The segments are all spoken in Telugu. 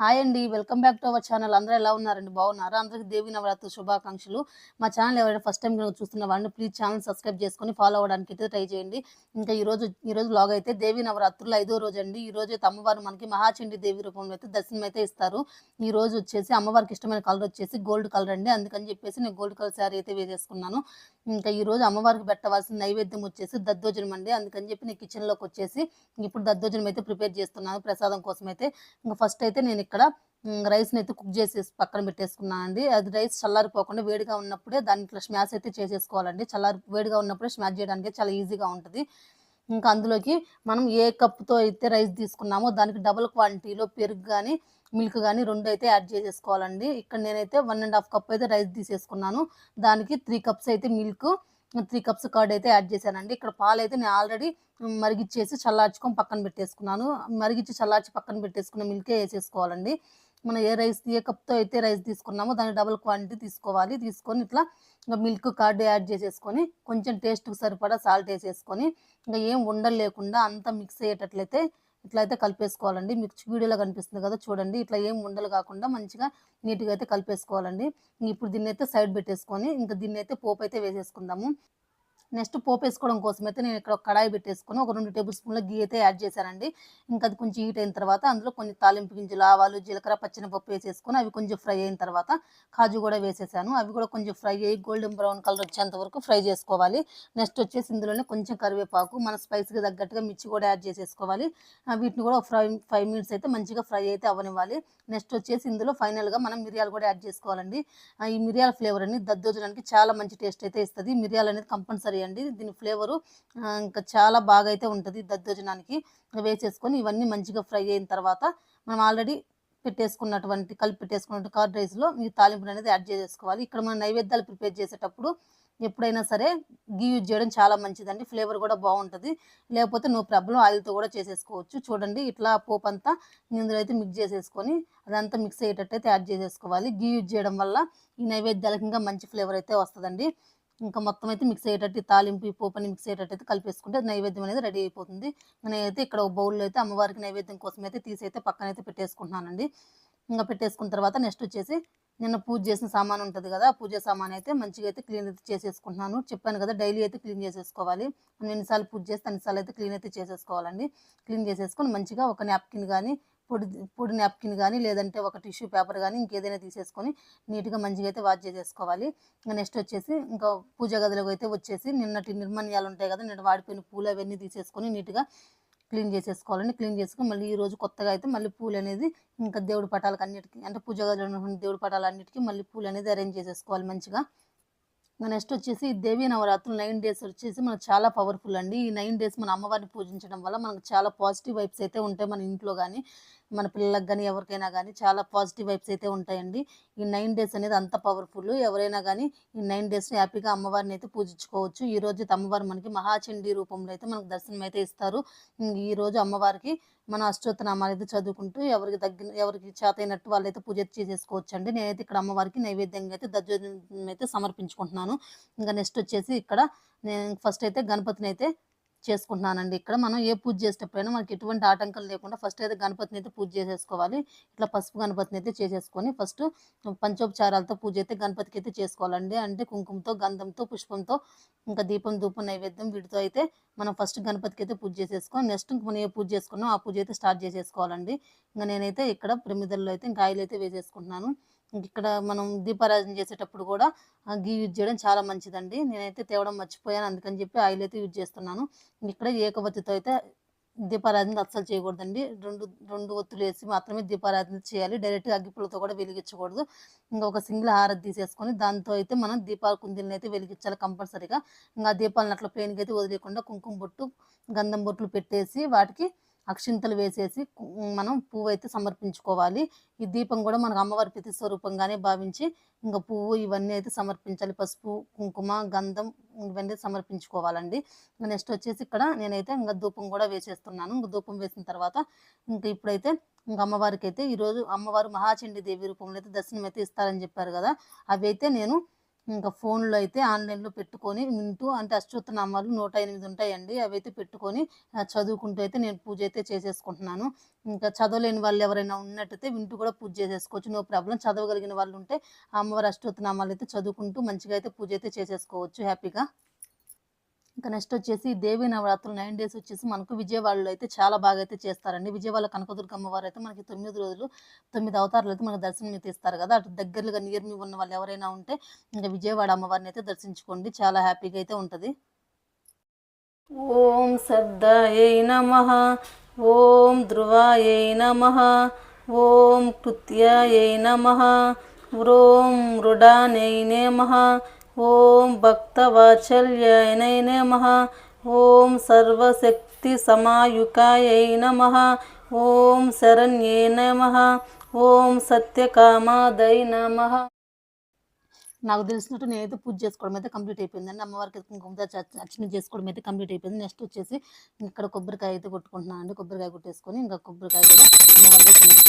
హాయ్ అండి welcome back to our channel. అందరూ ఎలా ఉన్నారండి? బాగున్నారా? అందరికి దేవి నవరాత్రి శుభాకాంక్షలు. మా ఛానల్ ఎవరైనా ఫస్ట్ టైం చూస్తున్న వాళ్ళని ప్లీజ్ ఛానల్ సబ్స్క్రైబ్ చేసుకొని ఫాలో అవ్వడానికి అయితే ట్రై చేయండి. ఇంకా ఈ రోజు బ్లాగ్ అయితే దేవి నవరాత్రులు ఐదో రోజు అండి. ఈ రోజు అయితే అమ్మవారు మనకి మహాచండి దేవి రూపంలో అయితే దర్శనం అయితే ఇస్తారు. ఈ రోజు వచ్చేసి అమ్మవారికి ఇష్టమైన కలర్ వచ్చేసి గోల్డ్ కలర్ అండి. అందుకని చెప్పేసి నేను గోల్డ్ కలర్ శారీ అయితే వేసేసుకున్నాను. ఇంకా ఈరోజు అమ్మవారికి పెట్టవలసిన నైవేద్యం వచ్చేసి దద్దోజనం అండి. అందుకని చెప్పి నేను కిచెన్లోకి వచ్చేసి ఇప్పుడు దద్దోజనం అయితే ప్రిపేర్ చేస్తున్నాను. ప్రసాదం కోసం అయితే ఇంకా ఫస్ట్ అయితే నేను ఇక్కడ రైస్ని అయితే కుక్ చేసేసి పక్కన పెట్టేసుకున్నాను అండి. అది రైస్ చల్లారిపోకుండా వేడిగా ఉన్నప్పుడే దాన్ని ఇట్లా స్మాష్ అయితే చేసేసుకోవాలండి. చల్లారి వేడిగా ఉన్నప్పుడే స్మాష్ చేయడానికి చాలా ఈజీగా ఉంటుంది. ఇంకా అందులోకి మనం ఏ కప్తో అయితే రైస్ తీసుకున్నామో దానికి డబుల్ క్వాంటిటీలో పెరుగు కానీ మిల్క్ కానీ రెండు అయితే యాడ్ చేసేసుకోవాలండి. ఇక్కడ నేనైతే వన్ అండ్ హాఫ్ కప్ అయితే రైస్ తీసేసుకున్నాను. దానికి త్రీ కప్స్ అయితే మిల్క్ త్రీ కప్స్ కర్డ్ అయితే యాడ్ చేశానండి. ఇక్కడ పాలు అయితే నేను ఆల్రెడీ మరిగిచ్చేసి చల్లార్చుకొని పక్కన పెట్టేసుకున్నాను. మరిగిచ్చి చల్లార్చి పక్కన పెట్టేసుకున్న మిల్కే వేసేసుకోవాలండి. మనం ఏ రైస్ ఏ కప్తో అయితే రైస్ తీసుకున్నామో దాన్ని డబుల్ క్వాంటిటీ తీసుకోవాలి. తీసుకొని ఇట్లా ఇంకా మిల్క్ కార్డ్ యాడ్ చేసేసుకొని కొంచెం టేస్ట్కి సరిపడా సాల్ట్ వేసేసుకొని ఇంకా ఏం ఉండలేకుండా అంతా మిక్స్ అయ్యేటట్లయితే ఇట్లా అయితే కలిపేసుకోవాలండి. మీకు వీడియోలో కనిపిస్తుంది కదా చూడండి. ఇట్లా ఏం ఉండలు కాకుండా మంచిగా నీట్గా అయితే కలిపేసుకోవాలండి. ఇప్పుడు దీన్ని అయితే సైడ్ పెట్టేసుకొని ఇంకా దీన్ని అయితే పోపు అయితే వేసేసుకుందాము. నెక్స్ట్ పోపు వేసుకోవడం కోసం అయితే నేను ఇక్కడ ఒక కడాయి పెట్టేసుకొని ఒక రెండు టేబుల్ స్పూన్ల గీ అయితే యాడ్ చేశానండి. ఇంకా అది కొంచెం హీట్ అయిన తర్వాత అందులో కొన్ని తాలింపు గింజలు ఆవాలు జీలకర్ర పచ్చిన పప్పు వేసేసుకొని అవి కొంచెం ఫ్రై అయిన తర్వాత కాజు కూడా వేసేసాను. అవి కూడా కొంచెం ఫ్రై అయ్యి గోల్డెన్ బ్రౌన్ కలర్ వచ్చేంత వరకు ఫ్రై చేసుకోవాలి. నెక్స్ట్ వచ్చేసి ఇందులోనే కొంచెం కరివేపాకు మన స్పైస్కి తగ్గట్టుగా మిర్చి కూడా యాడ్ చేసేసుకోవాలి. వీటిని కూడా ఫ్రై ఫైవ్ మినిట్స్ అయితే మంచిగా ఫ్రై అయితే అవ్వనివ్వాలి. నెక్స్ట్ వచ్చేసి ఇందులో ఫైనల్గా మనం మిరియాలు కూడా యాడ్ చేసుకోవాలండి. ఈ మిరియాల ఫ్లేవర్ అనేది దద్దోజనానికి చాలా మంచి టేస్ట్ అయితే ఇస్తుంది. మిరియాలు అనేది కంపల్సరీ అండి. దీని ఫ్లేవరు ఇంకా చాలా బాగా అయితే ఉంటుంది. దద్దోజనానికి వేసేసుకొని ఇవన్నీ మంచిగా ఫ్రై అయిన తర్వాత మనం ఆల్రెడీ పెట్టేసుకున్నటువంటి కలిపి పెట్టేసుకున్నటువంటి కర్డ్ రైస్లో మీ తాలింపులు అనేది యాడ్ చేసేసుకోవాలి. ఇక్కడ మనం నైవేద్యాలు ప్రిపేర్ చేసేటప్పుడు ఎప్పుడైనా సరే గీ యూజ్ చేయడం చాలా మంచిదండి. ఫ్లేవర్ కూడా బాగుంటుంది. లేకపోతే నో ప్రాబ్లం ఆయిల్తో కూడా చేసేసుకోవచ్చు. చూడండి ఇట్లా పోపు అంతా ఇందులో అయితే మిక్స్ చేసేసుకొని అదంతా మిక్స్ అయ్యేటట్టు అయితే యాడ్ చేసేసుకోవాలి. గీ యూజ్ చేయడం వల్ల ఈ నైవేద్యాలకు ఇంకా మంచి ఫ్లేవర్ అయితే వస్తుందండి. ఇంకా మొత్తం అయితే మిక్స్ అయ్యేటట్టు తాలింపు ఈ పోపని మిక్స్ అయ్యేటట్టు అయితే కలిపేసుకుంటే నైవేద్యం అనేది రెడీ అయిపోతుంది. నేనైతే ఇక్కడ ఒక బౌల్లో అయితే అమ్మవారికి నైవేద్యం కోసం అయితే తీసి అయితే పక్కన అయితే పెట్టేసుకుంటున్నానండి. ఇంకా పెట్టేసుకున్న తర్వాత నెక్స్ట్ వచ్చేసి నిన్న పూజ చేసిన సామాన్ ఉంటుంది కదా పూజ సామాన్ అయితే మంచిగా అయితే క్లీన్ అయితే చేసేసుకుంటున్నాను. చెప్పాను కదా డైలీ అయితే క్లీన్ చేసేసుకోవాలి. మనం ఎన్నిసార్లు పూజ చేస్తే అన్నిసార్లు అయితే క్లీన్ అయితే చేసేసుకోవాలండి. క్లీన్ చేసేసుకొని మంచిగా ఒక నాప్కిన్ కానీ పొడి పొడి నాప్కిన్ కానీ లేదంటే ఒక టిష్యూ పేపర్ కానీ ఇంకేదైనా తీసేసుకొని నీట్గా మంచిగా అయితే వాష్ చేసేసుకోవాలి. నెక్స్ట్ వచ్చేసి ఇంకా పూజ గదిలోకి అయితే వచ్చేసి నిన్నటి నిర్మణ్యాలు ఉంటాయి కదా నిన్న వాడిపోయిన పూలు అవన్నీ తీసేసుకొని నీట్గా క్లీన్ చేసేసుకోవాలండి. క్లీన్ చేసుకుని మళ్ళీ ఈ రోజు కొత్తగా అయితే మళ్ళీ పూలు అనేది ఇంకా దేవుడి పటాలకు అన్నిటికీ అంటే పూజ గదిలో ఉన్న దేవుడి పటాలు అన్నిటికీ మళ్ళీ పూలు అనేది అరేంజ్ చేసేసుకోవాలి మంచిగా. నెక్స్ట్ వచ్చేసి దేవీ నవరాత్రులు నైన్ డేస్ వచ్చేసి మనకు చాలా పవర్ఫుల్ అండి. ఈ నైన్ డేస్ మన అమ్మవారిని పూజించడం వల్ల మనకు చాలా పాజిటివ్ వైబ్స్ అయితే ఉంటాయి మన ఇంట్లో కానీ మన పిల్లలకు కానీ ఎవరికైనా కానీ చాలా పాజిటివ్ వైబ్స్ అయితే ఉంటాయండి. ఈ నైన్ డేస్ అనేది అంత పవర్ఫుల్ ఎవరైనా కానీ ఈ నైన్ డేస్ హ్యాపీగా అమ్మవారిని అయితే పూజించుకోవచ్చు. ఈ రోజు అమ్మవారు మనకి మహాచండీ రూపంలో అయితే మనకు దర్శనం అయితే ఇస్తారు. ఈ రోజు అమ్మవారికి మన అష్టోత్తనామాలు అయితే చదువుకుంటూ ఎవరికి తగ్గిన ఎవరికి చేతైనట్టు వాళ్ళైతే పూజ చేసేసుకోవచ్చు అండి నేనైతే ఇక్కడ అమ్మవారికి నైవేద్యంగా అయితే దర్జోజనం అయితే సమర్పించుకుంటున్నాను. ఇంకా నెక్స్ట్ వచ్చేసి ఇక్కడ నేను ఫస్ట్ అయితే గణపతిని అయితే చేసుకుంటున్నానండి. ఇక్కడ మనం ఏ పూజ చేసేటప్పుడైనా మనకి ఎటువంటి ఆటంకం లేకుండా ఫస్ట్ అయితే గణపతిని అయితే పూజ చేసేసుకోవాలి. ఇట్లా పసుపు గణపతిని అయితే చేసేసుకొని ఫస్ట్ పంచోపచారాలతో పూజ అయితే గణపతికి అయితే చేసుకోవాలండి. అంటే కుంకుమతో గంధంతో పుష్పంతో ఇంకా దీపం ధూపం నైవేద్యం వీటితో అయితే మనం ఫస్ట్ గణపతికి అయితే పూజ చేసేసుకొని నెక్స్ట్ మనం ఏ పూజ చేసుకున్నాం ఆ పూజ అయితే స్టార్ట్ చేసేసుకోవాలండి. ఇంకా నేనైతే ఇక్కడ ప్రమిదల్లో అయితే ఇంకా ఆయిల్ అయితే వేసేసుకుంటున్నాను. ఇక్కడ మనం దీపారాధన చేసేటప్పుడు కూడా గీ యూజ్ చేయడం చాలా మంచిదండి. నేనైతే తేవడం మర్చిపోయాను అందుకని చెప్పి ఆయిల్ అయితే యూజ్ చేస్తున్నాను. ఇక్కడ ఏకవతితో అయితే దీపారాధన అస్సలు చేయకూడదండి. రెండు రెండు ఒత్తులు వేసి మాత్రమే దీపారాధన చేయాలి. డైరెక్ట్గా అగ్గిపుల్లతో కూడా వెలిగించకూడదు. ఇంకా ఒక సింగిల్ హారతి తీసేసుకొని దాంతో అయితే మనం దీపాల కుందీలను అయితే వెలిగించాలి కంపల్సరీగా. ఇంకా దీపాలను అట్లా ప్లేన్కి అయితే వదిలేకుండా కుంకుమ బొట్టు గంధం బొట్లు పెట్టేసి వాటికి అక్షింతలు వేసేసి మనం పువ్వు అయితే సమర్పించుకోవాలి. ఈ దీపం కూడా మనకు అమ్మవారి ప్రతి స్వరూపంగానే భావించి ఇంకా పువ్వు ఇవన్నీ అయితే సమర్పించాలి. పసుపు కుంకుమ గంధం ఇవన్నీ సమర్పించుకోవాలండి. నెక్స్ట్ వచ్చేసి ఇక్కడ నేనైతే ఇంకా ధూపం కూడా వేసేస్తున్నాను. ఇంకా ధూపం వేసిన తర్వాత ఇంకా ఇప్పుడైతే ఇంకా అమ్మవారికి అయితే ఈరోజు అమ్మవారు మహాచండి దేవి రూపంలో అయితే దర్శనం అయితే ఇస్తారని చెప్పారు కదా. అవి అయితే నేను ఇంకా ఫోన్లో అయితే ఆన్లైన్లో పెట్టుకొని వింటూ అంటే అష్టోత్తనామాలు నూట ఎనిమిది ఉంటాయండి. అవి అయితే పెట్టుకొని చదువుకుంటూ అయితే నేను పూజ అయితే చేసేసుకుంటున్నాను. ఇంకా చదవలేని వాళ్ళు ఎవరైనా ఉన్నట్టయితే వింటూ కూడా పూజ చేసేసుకోవచ్చు. No problem. చదవగలిగిన వాళ్ళు ఉంటే ఆ అమ్మవారి అష్టోత్తనామాలు అయితే చదువుకుంటూ మంచిగా అయితే పూజ అయితే చేసేసుకోవచ్చు హ్యాపీగా. ఇంకా నెక్స్ట్ వచ్చేసి దేవి నవరాత్రులు నైన్ డేస్ వచ్చేసి మనకు విజయవాడలో అయితే చాలా బాగా అయితే చేస్తారండి. విజయవాడ కనకదుర్గమ్మ వారు అయితే మనకి తొమ్మిది రోజులు తొమ్మిది అవతారాలు అయితే మనకు దర్శనం అయితే ఇస్తారు కదా. అటు దగ్గరగా నియర్ మీ ఉన్న వాళ్ళు ఎవరైనా ఉంటే ఇంకా విజయవాడ అమ్మవారిని అయితే దర్శించుకోండి. చాలా హ్యాపీగా అయితే ఉంటుంది. ఓం శబ్దాయై నమ. ఓం ధ్రువాయ నమ. ఓం కృత్యాయ నమ. ఓం మృడానై నమ. ఓం భక్తవాత్సల్యాయనై నమ. ఓం సర్వశక్తి సమాయుకాయై నమ. ఓం శరణ్యే నమ. ఓం సత్యకామాదై నమ. నాకు తెలిసినట్టు నేనైతే పూజ చేసుకోవడం అయితే కంప్లీట్ అయిపోయిందండి. అమ్మవారికి కుంకుమతో అర్చన చేసుకోవడం అయితే కంప్లీట్ అయిపోయింది. నెక్స్ట్ వచ్చేసి ఇక్కడ కొబ్బరికాయ అయితే కొట్టుకుంటున్నాను అండి కొబ్బరికాయ కొట్టేసుకొని ఇంకా కొబ్బరికాయ కూడా అమ్మవారికి అయితే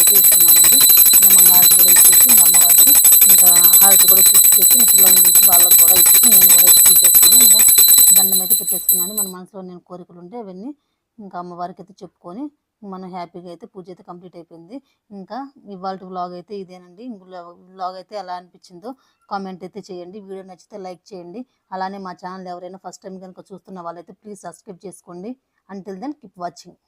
అయితే ఇస్తున్నాను ఇంకా మంగళహారతి కూడా ఇచ్చేసి ఇంకా అమ్మవారికి ఇంకా హారతి కూడా పిల్లల్ని వాళ్ళకి కూడా ఇచ్చి నేను కూడా చేసుకుని ఇంకా దండం అయితే పెట్టేసుకున్నాను. మన మనసులో నేను కోరికలు ఉంటే అవన్నీ ఇంకా అమ్మవారికి అయితే చెప్పుకొని మనం హ్యాపీగా అయితే పూజ అయితే కంప్లీట్ అయిపోయింది. ఇంకా ఇవాళ వ్లాగ్ అయితే ఇదేనండి. వ్లాగ్ అయితే ఎలా అనిపించిందో కామెంట్ అయితే చేయండి. వీడియో నచ్చితే లైక్ చేయండి. అలానే మా ఛానల్ ఎవరైనా ఫస్ట్ టైం కనుక చూస్తున్న వాళ్ళైతే ప్లీజ్ సబ్స్క్రైబ్ చేసుకోండి. Until then keep watching